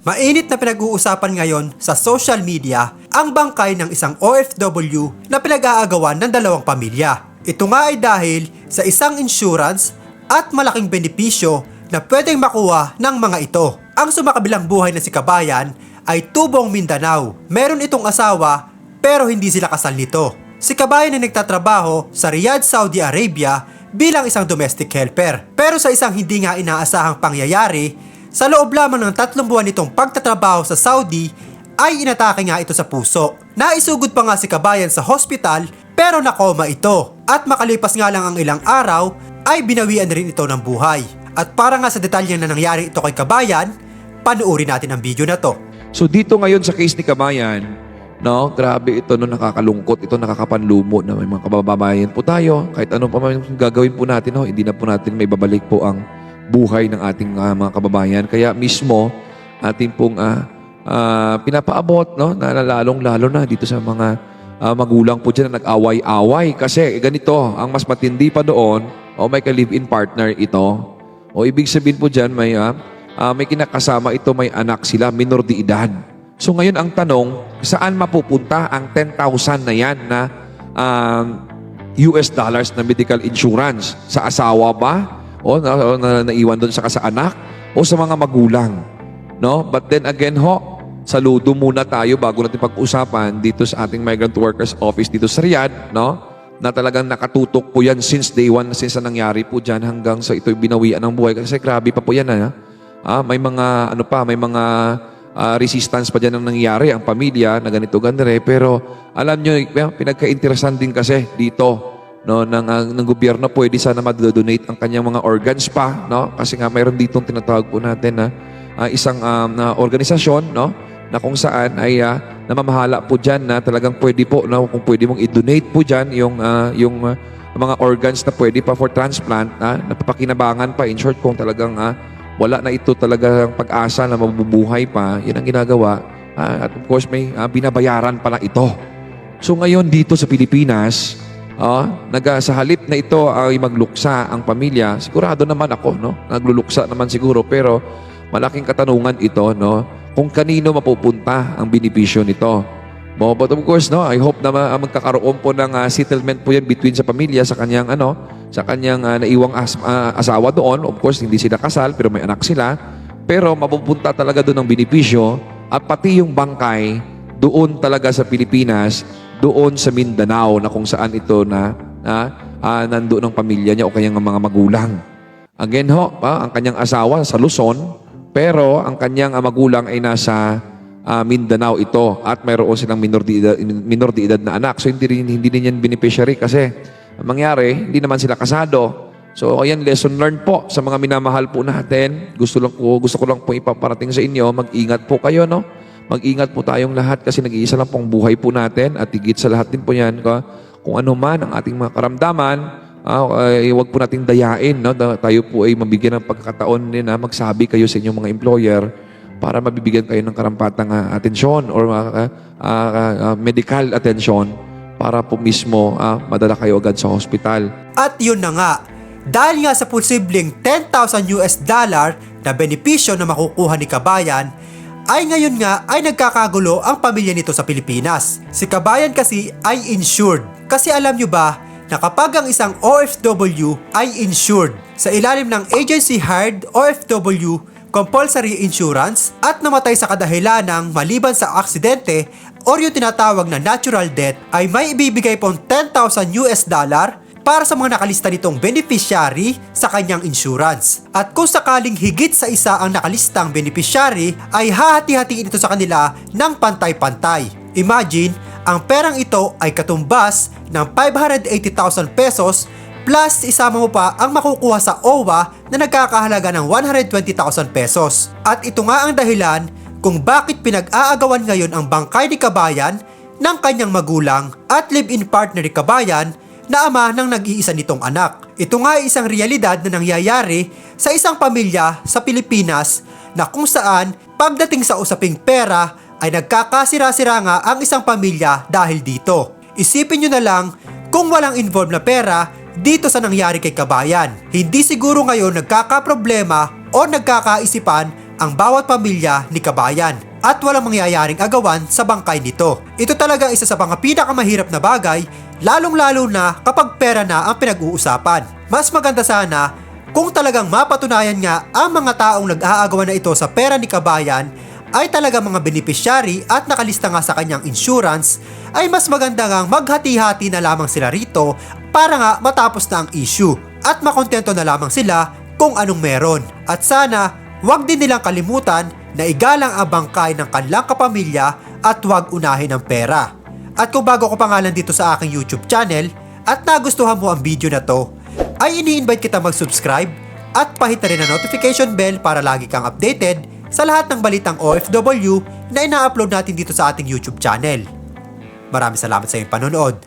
Mainit na pinag-uusapan ngayon sa social media ang bangkay ng isang OFW na pinag-aagawan ng dalawang pamilya. Ito nga ay dahil sa isang insurance at malaking benepisyo na pwedeng makuha ng mga ito. Ang sumakabilang buhay na si Kabayan ay tubong Mindanao. Meron itong asawa pero hindi sila kasal nito. Si Kabayan ay nagtatrabaho sa Riyadh, Saudi Arabia bilang isang domestic helper. Pero sa isang hindi nga inaasahang pangyayari, sa loob lamang ng tatlong buwan nitong pagtatrabaho sa Saudi, ay inatake nga ito sa puso. Naisugod pa nga si Kabayan sa hospital pero nakoma ito. At makalipas nga lang ang ilang araw, ay binawian na rin ito ng buhay. At para nga sa detalye na nangyari ito kay Kabayan, panuuri natin ang video na to. So dito ngayon sa case ni Kabayan, no, grabe ito no nakakalungkot, ito nakakapanlumo na may mga kababayan po tayo. Kahit ano pa man yung gagawin po natin, no, hindi na po natin may babalik po ang buhay ng ating ah, mga kababayan. Kaya mismo ating pong ah, ah, pinapaabot no, na lalong-lalo na dito sa mga ah, magulang po dyan na nag-away-away. Kasi ganito, ang mas matindi pa doon, o may ka-live-in partner ito. O ibig sabihin po dyan, may, ah, ah, may kinakasama ito, may anak sila, minor de edad. So ngayon ang tanong, saan mapupunta ang 10,000 na yan na um, US dollars na medical insurance? Sa asawa ba? O na, o na, naiwan doon sa sa anak? O sa mga magulang? No? But then again ho, saludo muna tayo bago natin pag-usapan dito sa ating Migrant Workers Office dito sa Riyadh, no? Na talagang nakatutok po yan since day one, since na nangyari po dyan hanggang sa ito'y binawian ng buhay. Kasi grabe pa po yan, ha? Ah, may mga, ano pa, may mga ah, resistance pa dyan ang nangyayari, ang pamilya na ganito ganire. Pero alam nyo, eh, pinagka-interesan din kasi dito no ng ang ng gobyerno pwede sana ma-donate ang kanyang mga organs pa no? Kasi nga mayroon ditong tinatawag po natin na ah, isang um, na organisasyon no? Na kung saan ay ah, namamahala po diyan na talagang pwede po no? Kung pwede mong i-donate po diyan yung ah, yung ah, mga organs na pwede pa for transplant ah, napapakinabangan pa. In short kung talagang ah, wala na ito talagang pag-asa na mabubuhay pa yun ang ginagawa. Ah, at of course may ah, binabayaran pala ito. So ngayon dito sa Pilipinas Ah, naga sa halip na ito ay magluksa ang pamilya. Sigurado naman ako, no? Nagluluksa naman siguro pero malaking katanungan ito, no? Kung kanino mapupunta ang benepisyo nito. Mo, but of course, no, I hope na ma- magkakaroon po ng ah, settlement po yan between sa pamilya sa kanyang ano, sa kanyang ah, naiwang as- ah, asawa doon. Of course, hindi sila kasal pero may anak sila. Pero mapupunta talaga doon ang benepisyo at pati yung bangkay doon talaga sa Pilipinas doon sa Mindanao na kung saan ito na, na ah, nandoon ang pamilya niya o kanyang mga magulang. Again ho, ah, ang kanyang asawa sa Luzon, pero ang kanyang ah, magulang ay nasa ah, Mindanao ito at mayroon silang minor de edad, minor de edad na anak. So hindi rin hindi din yan beneficiary kasi ang mangyari, hindi naman sila kasado. So ayan lesson learned po sa mga minamahal po natin. Gusto lang gusto ko lang po ipaparating sa inyo, mag-ingat po kayo no. Mag-ingat po tayong lahat kasi nag-iisa lang pong buhay po natin at higit sa lahat din po yan ka, kung ano man ang ating mga karamdaman, ah, ay huwag po nating dayain. No? Tayo po ay mabigyan ng pagkakataon din na magsabi kayo sa inyong mga employer para mabibigyan kayo ng karampatang ah, atensyon or ah, ah, ah, medical atensyon para po mismo ah, madala kayo agad sa hospital. At yun na nga, dahil nga sa posibleng 10,000 US dollar na benepisyo na makukuha ni Kabayan, ay ngayon nga ay nagkakagulo ang pamilya nito sa Pilipinas. Si Kabayan kasi ay insured. Kasi alam nyo ba na kapag ang isang OFW ay insured sa ilalim ng agency hired OFW compulsory insurance at namatay sa kadahilan ng maliban sa aksidente or yung tinatawag na natural death ay may ibibigay pong 10,000 US dollar para sa mga nakalista nitong beneficiary sa kanyang insurance. At kung sakaling higit sa isa ang nakalistang beneficiary, ay hahati-hatiin ito sa kanila ng pantay-pantay. Imagine, ang perang ito ay katumbas ng 580,000 pesos plus isama mo pa ang makukuha sa OWA na nagkakahalaga ng 120,000 pesos. At ito nga ang dahilan kung bakit pinag-aagawan ngayon ang bangkay ni Kabayan ng kanyang magulang at live-in partner ni Kabayan na ama ng nag-iisa nitong anak. Ito nga ay isang realidad na nangyayari sa isang pamilya sa Pilipinas na kung saan pagdating sa usaping pera ay nagkakasira-sira nga ang isang pamilya dahil dito. Isipin nyo na lang kung walang involved na pera dito sa nangyari kay Kabayan. Hindi siguro ngayon nagkakaproblema o nagkakaisipan ang bawat pamilya ni Kabayan at walang mangyayaring agawan sa bangkay nito. Ito talaga isa sa mga pinakamahirap na bagay, lalong-lalo na kapag pera na ang pinag-uusapan. Mas maganda sana kung talagang mapatunayan nga ang mga taong nag-aagawan na ito sa pera ni Kabayan ay talaga mga beneficiary at nakalista nga sa kanyang insurance, ay mas maganda ngang maghati-hati na lamang sila rito para nga matapos na ang issue at makontento na lamang sila kung anong meron. At sana, wag din nilang kalimutan na igalang ang bangkay ng kanilang kapamilya at wag unahin ang pera. At kung bago ko pangalan dito sa aking YouTube channel at nagustuhan mo ang video na to, ay ini-invite kita mag-subscribe at pahit rin ang notification bell para lagi kang updated sa lahat ng balitang OFW na ina-upload natin dito sa ating YouTube channel. Maraming salamat sa iyong panonood.